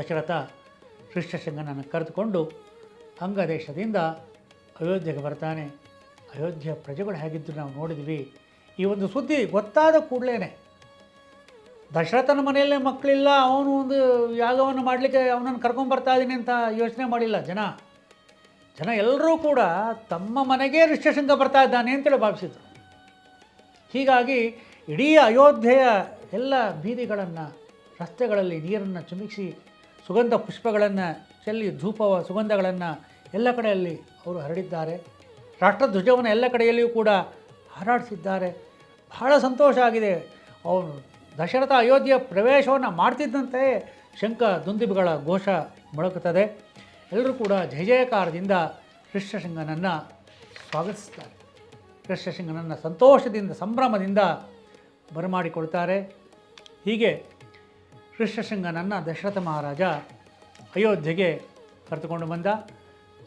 ದಶರಥ ಋಷ್ಯಶೃಂಗನನ್ನು ಕರೆದುಕೊಂಡು ಅಂಗದೇಶದಿಂದ ಅಯೋಧ್ಯೆಗೆ ಬರ್ತಾನೆ. ಅಯೋಧ್ಯೆ ಪ್ರಜೆಗಳು ಹೇಗಿದ್ದು ನಾವು ನೋಡಿದ್ವಿ. ಈ ಒಂದು ಸುದ್ದಿ ಗೊತ್ತಾದ ಕೂಡಲೇ ದಶರಥನ ಮನೆಯಲ್ಲೇ ಮಕ್ಕಳಿಲ್ಲ, ಅವನು ಒಂದು ಯಾಗವನ್ನು ಮಾಡಲಿಕ್ಕೆ ಅವನನ್ನು ಕರ್ಕೊಂಬರ್ತಾ ಇದ್ದೀನಿ ಅಂತ ಯೋಚನೆ ಮಾಡಿಲ್ಲ ಜನ. ಜನ ಎಲ್ಲರೂ ಕೂಡ ತಮ್ಮ ಮನೆಗೆ ಋಷ್ಯಶೃಂಗ ಬರ್ತಾ ಇದ್ದಾನೆ ಅಂತೇಳಿ ಭಾವಿಸಿದರು. ಹೀಗಾಗಿ ಇಡೀ ಅಯೋಧ್ಯೆಯ ಎಲ್ಲ ಬೀದಿಗಳನ್ನು, ರಸ್ತೆಗಳಲ್ಲಿ ನೀರನ್ನು ಚಿಮಿಕ್ಸಿ ಸುಗಂಧ ಪುಷ್ಪಗಳನ್ನು ಚೆಲ್ಲಿ ಧೂಪವ ಸುಗಂಧಗಳನ್ನು ಎಲ್ಲ ಕಡೆಯಲ್ಲಿ ಅವರು ಹರಡಿದ್ದಾರೆ. ರಾಷ್ಟ್ರಧ್ವಜವನ್ನು ಎಲ್ಲ ಕಡೆಯಲ್ಲಿಯೂ ಕೂಡ ಹಾರಾಡಿಸಿದ್ದಾರೆ. ಬಹಳ ಸಂತೋಷ ಆಗಿದೆ. ಅವನು ದಶರಥ ಅಯೋಧ್ಯೆಯ ಪ್ರವೇಶವನ್ನು ಮಾಡ್ತಿದ್ದಂತೆಯೇ ಶಂಖ ದುಂದಿಬಿಗಳ ಘೋಷ ಮೊಳಗುತ್ತದೆ. ಎಲ್ಲರೂ ಕೂಡ ಜಯ ಜಯಕಾರದಿಂದ ಕೃಷ್ಣಶೃಂಗನನ್ನು ಸ್ವಾಗತಿಸ್ತಾರೆ. ಕೃಷ್ಣಶೃಂಗನನ್ನು ಸಂತೋಷದಿಂದ, ಸಂಭ್ರಮದಿಂದ ಬರಮಾಡಿಕೊಳ್ತಾರೆ. ಹೀಗೆ ಋಷ್ಯಶೃಂಗನನ್ನು ದಶರಥ ಮಹಾರಾಜ ಅಯೋಧ್ಯೆಗೆ ಕರೆದುಕೊಂಡು ಬಂದ.